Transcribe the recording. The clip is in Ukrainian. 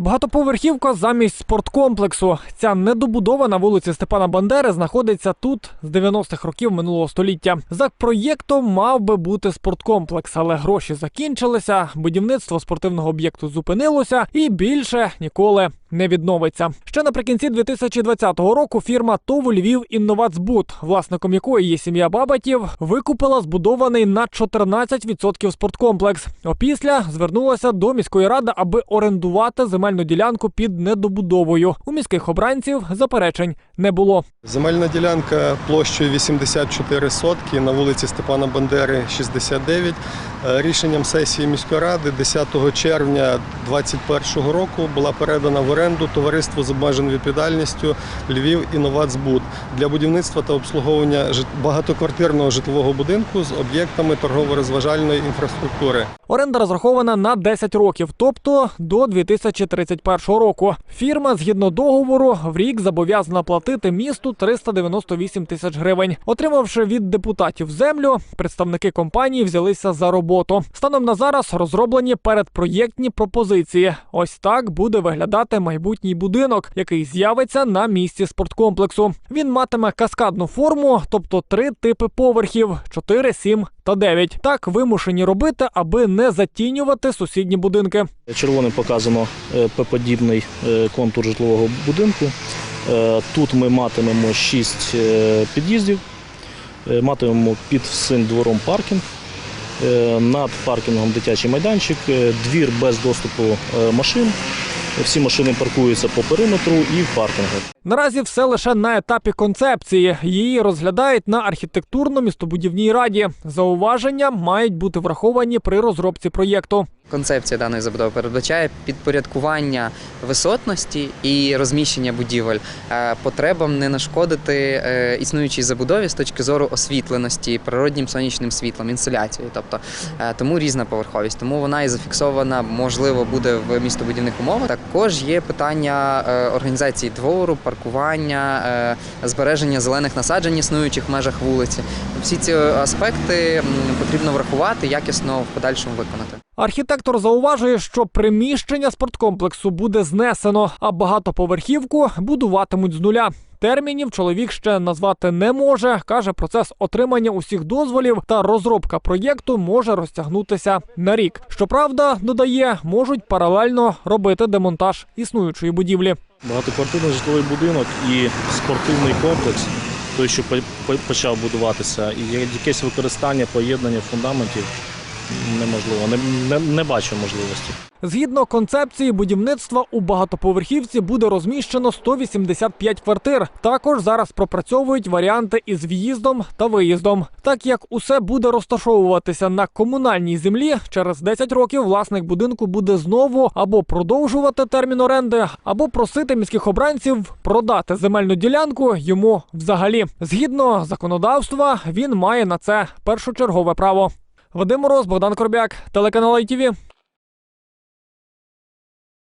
Багатоповерхівка замість спорткомплексу. Ця недобудова на вулиці Степана Бандери знаходиться тут з 90-х років минулого століття. За проєктом мав би бути спорткомплекс, але гроші закінчилися. Будівництво спортивного об'єкту зупинилося і більше ніколи не відновиться. Ще наприкінці 2020 року фірма ТОВ Львів Інновацбуд, власником якої є сім'я Бабатів, викупила збудований на 14% спорткомплекс. Опісля звернулася до міської ради, аби орендувати земельну ділянку під недобудовою. У міських обранців заперечень не було. Земельна ділянка площею 84 сотки на вулиці Степана Бандери, 69. Е, Рішенням сесії міської ради 10 червня 2021 року була передана в оренду товариству з обмеженою відповідальністю Львів Інновацбуд для будівництва та обслуговування багатоквартирного житлового будинку з об'єктами торгово-розважальної інфраструктури. Оренда розрахована на 10 років, тобто до 2031 року. Фірма згідно договору в рік зобов'язана платити місту 398 тисяч гривень. Отримавши від депутатів землю, представники компанії взялися за роботу. Станом на зараз розроблені передпроєктні пропозиції. Ось так буде виглядати майбутній будинок, який з'явиться на місці спорткомплексу. Він матиме каскадну форму, тобто три типи поверхів: 4, 7 та 9. Так вимушені робити, аби не затінювати сусідні будинки. Червоним показано е, П-подібний е, контур житлового будинку. Е, Тут ми матимемо 6 під'їздів, Е, матимемо під всім двором паркінг. Е, Над паркінгом дитячий майданчик, е, двір без доступу е, машин. Всі машини паркуються по периметру і в паркінгу. Наразі все лише на етапі концепції. Її розглядають на архітектурно-містобудівній раді. Зауваження мають бути враховані при розробці проєкту. Концепція даної забудови передбачає підпорядкування висотності і розміщення будівель е, потребам не нашкодити е, існуючій забудові з точки зору освітленості, природнім сонячним світлом, інсоляцією. Тобто е, тому різна поверховість, тому вона і зафіксована, можливо, буде в містобудівних умовах. Також є питання організації двору, паркування, е, збереження зелених насаджень існуючих в межах вулиці. Всі ці аспекти потрібно врахувати, якісно в подальшому виконати. Архітектор зауважує, що приміщення спорткомплексу буде знесено, а багатоповерхівку будуватимуть з нуля. Термінів чоловік ще назвати не може. каже, процес отримання усіх дозволів та розробка проєкту може розтягнутися на рік. Щоправда, додає, можуть паралельно робити демонтаж існуючої будівлі. Багатоквартирний житловий будинок і спортивний комплекс, той, що по- по- почав будуватися, і якесь використання, поєднання фундаментів неможливо. Не, не, не бачу можливості. Згідно концепції будівництва у багатоповерхівці буде розміщено 185 квартир. Також зараз пропрацьовують варіанти із в'їздом та виїздом. Так як усе буде розташовуватися на комунальній землі, через 10 років власник будинку буде знову або продовжувати термін оренди, або просити міських обранців продати земельну ділянку йому взагалі. Згідно законодавства, він має на це першочергове право. Вадим Мороз, Богдан Корбяк, телеканал ITV.